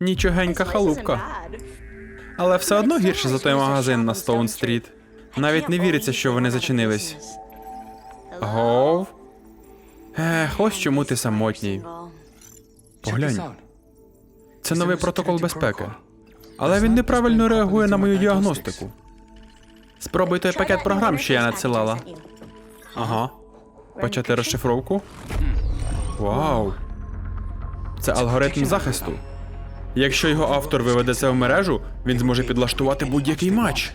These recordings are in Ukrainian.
Нічогенька халупка. Але все одно гірше за той магазин на Стоун-стріт. Навіть не віриться, що вони зачинились. Гов? Ех, ось чому ти самотній. Поглянь, це новий протокол безпеки. Але він неправильно реагує на мою діагностику. Спробуй той пакет програм, що я надсилала. Ага. Почати розшифровку. Вау. Це алгоритм захисту. Якщо його автор виведе це в мережу, він зможе підлаштувати будь-який матч.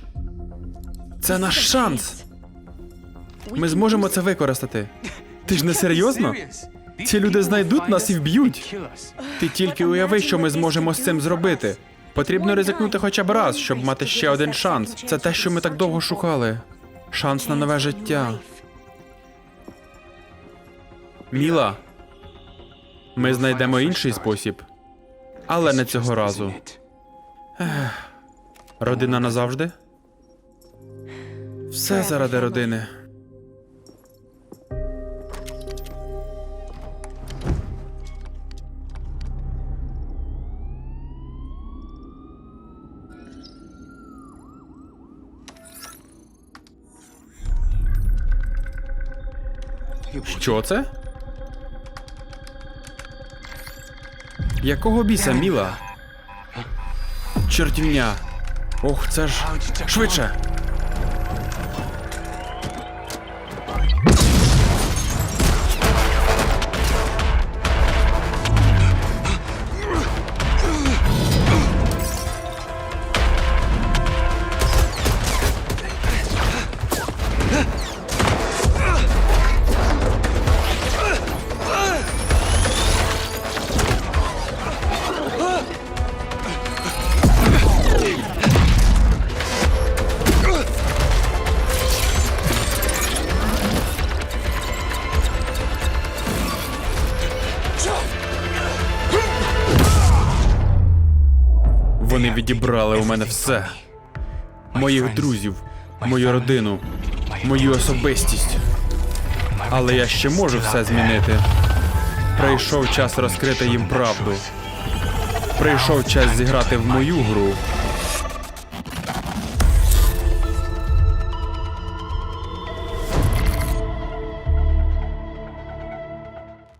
Це наш шанс. Ми зможемо це використати. Ти ж не серйозно? Ці люди знайдуть нас і вб'ють. Ти тільки уяви, що ми зможемо з цим зробити. Потрібно ризикнути хоча б раз, щоб мати ще один шанс. Це те, що ми так довго шукали. Шанс на нове життя. Міла, ми знайдемо інший спосіб, але не цього разу. Родина назавжди? Все заради родини. Що це? Якого біса, Міла? Чертівня. Ох, це ж. Швидше. Вони відібрали у мене все: моїх друзів, мою родину, мою особистість. Але я ще можу все змінити. Прийшов час розкрити їм правду. Прийшов час зіграти в мою гру.